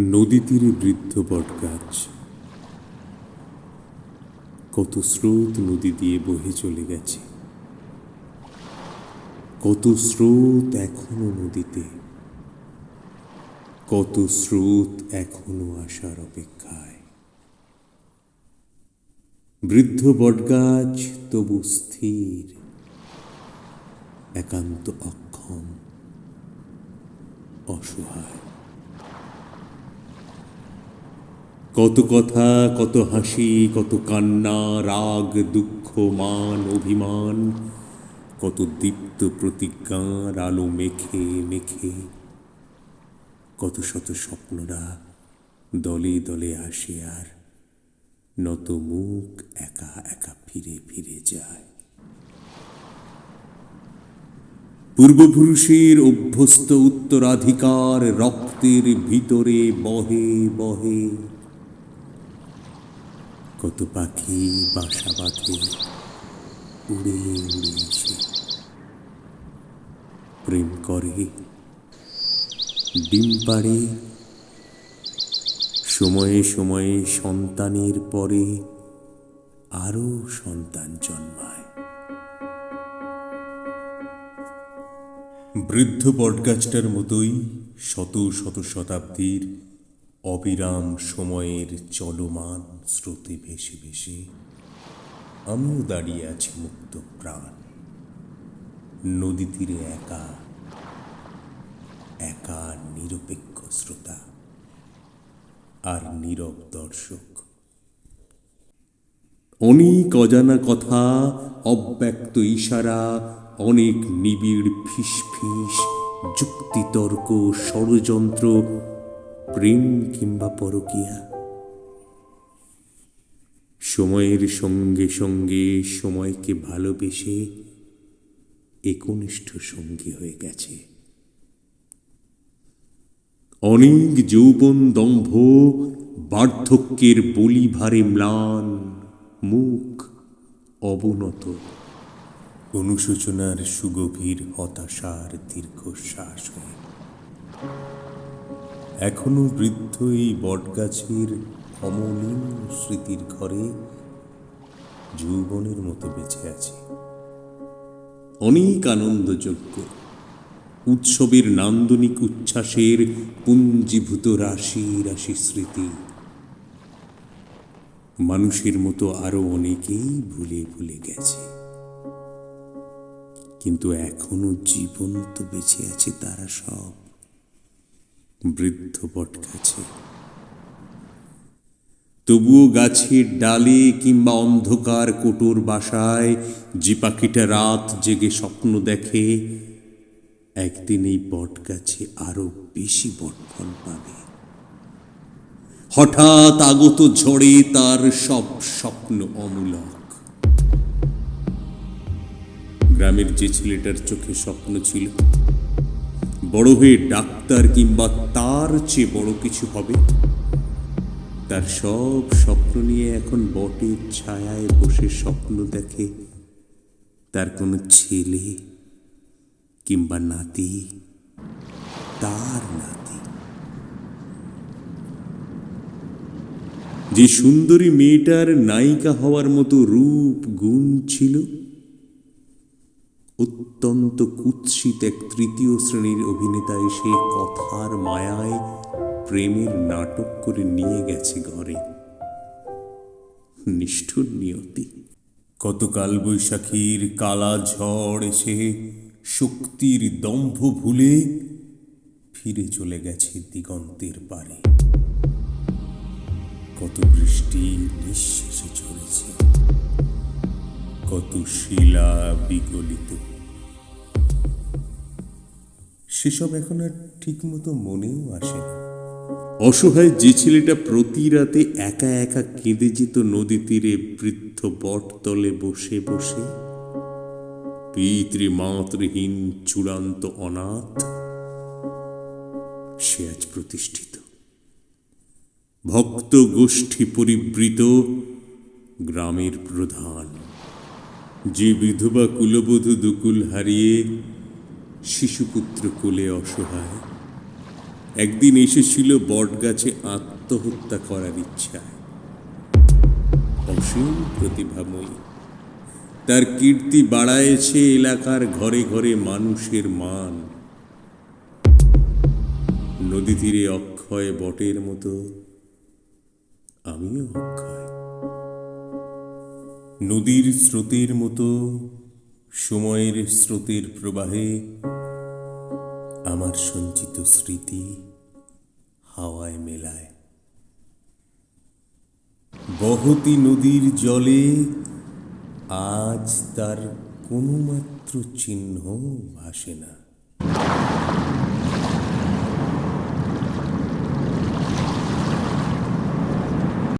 নদী তীরে বৃদ্ধ বটগাছ। কত স্রোত নদী দিয়ে বহে চলে গেছে। কত স্রোত এখনও নদীতে। কত স্রোত এখনও আসার অপেক্ষায়। বৃদ্ধ বটগাছ তবু স্থির, একান্ত অক্ষম, অসহায়। কত কথা, কত হাসি, কত কান্না, রাগ, দুঃখ, মান, অভিমান, কত দীপ্ত প্রতিজ্ঞার আলো মেখে মেখে। কত শত স্বপ্নরা দলে দলে আসে আর নত মুখ একা একা ফিরে ফিরে যায়। পূর্বপুরুষের অভ্যস্ত উত্তরাধিকার রক্তের ভিতরে বহে বহে। কত পাখি, বাসা বাঁধে, উড়ে উড়ে এসে। প্রেম করে, ডিম পাড়ে, সময়ে সময়ে সন্তানের পরে আরও সন্তান জন্মায়। বৃদ্ধ বটগাছটার মতোই শত শত শতাব্দীর অবিরাম সময়ের চলমান স্রোতে ভেসে ভেসে আমিও দাঁড়িয়ে আছি মুক্ত প্রাণ। নদী তীরে একা একা নিরপেক্ষ শ্রোতা, আর নীরব দর্শক। অনেক অজানা কথা, অব্যক্ত ইশারা, অনেক নিবিড় ফিসফিস, যুক্তিতর্ক, ষড়যন্ত্র প্রেম কিংবা পরকিয়া। সময়ের সঙ্গে সঙ্গে সময়কে ভালোবেসে একনিষ্ঠ সঙ্গী হয়ে গেছে। অনেক যৌবন দম্ভ, বার্ধক্যের বলি ভারে ম্লান, মুখ অবনত। অনুশোচনার সুগভীর হতাশার দীর্ঘশ্বাস হয়ে। এখনও বৃদ্ধ এই বটগাছের অমলিন স্মৃতির ঘরে যৌবনের মতো বেঁচে আছে। অনেক আনন্দযোগ্য উৎসবের নান্দনিক উচ্ছ্বাসের পুঞ্জীভূত রাশি রাশি স্মৃতি। মানুষের মতো আরও অনেকেই ভুলে ভুলে গেছে। কিন্তু এখনও জীবন্ত বেঁচে আছে তারা সব। বৃদ্ধ বট গাছে তবুও গাছের ডালে কিংবা অন্ধকার কোটর বাসায় যে পাখিটা রাত জেগে স্বপ্ন দেখে, একদিন এই বট গাছে আরও বেশি বটফল পাবে। হঠাৎ আগত ঝড়ে তার সব স্বপ্ন অমূলক। গ্রামের যে ছেলেটার চোখে স্বপ্ন ছিল বড় হয়ে ডাক্তার কিংবা তার চেয়ে বড় কিছু হবে? তার সব স্বপ্ন নিয়ে এখন বটের ছায়ায় বসে স্বপ্ন দেখে তার কোনো ছেলে কিংবা নাতি, তার নাতি। যে সুন্দরী মেয়েটার নায়িকা হওয়ার মতো রূপ, গুণ ছিল অত্যন্ত কুৎসিত এক তৃতীয় শ্রেণির অভিনেতা এসে কথার মায়ায় প্রেমের নাটক করে নিয়ে গেছে ঘরে। নিষ্ঠুর নিয়তি। কত কাল বৈশাখীর কালা ঝড় এসে শক্তির দম্ভ ভুলে ফিরে চলে গেছে দিগন্তের পারে। কত বৃষ্টি নিঃশেষে ঝরেছে। কত শিলা বিগলিত। সেসব এখন আর ঠিকমতো মনেও আসে না অসহায় যে ছেলেটা প্রতি রাতে একা একা কেঁদে যেত নদী তীরে বৃদ্ধ বটতলে বসে বসে পিতৃ মাতৃহীন চূড়ান্ত অনাথ, সে আজ প্রতিষ্ঠিত। ভক্ত গোষ্ঠী পরিবৃত, গ্রামের প্রধান। যে বিধবা কুলবধূ দুকুল হারিয়ে শিশুপুত্র কোলে অসহায়। একদিন এসেছিল বটগাছে আত্মহত্যা করার ইচ্ছায়। অসীম প্রতিভাময়ী। তার কীর্তি বাড়ায়েছে এলাকার ঘরে ঘরে মানুষের মান। নদী তীরে অক্ষয় বটের মতো। আমিও অক্ষয়। নদীর স্রোতের মতো। সময়ের স্রোতের প্রবাহে আমার সঞ্চিত স্মৃতি হাওয়ায় মেলায়। বহতি নদীর জলে আজ তার কোনো মাত্র চিহ্ন ভাসে না।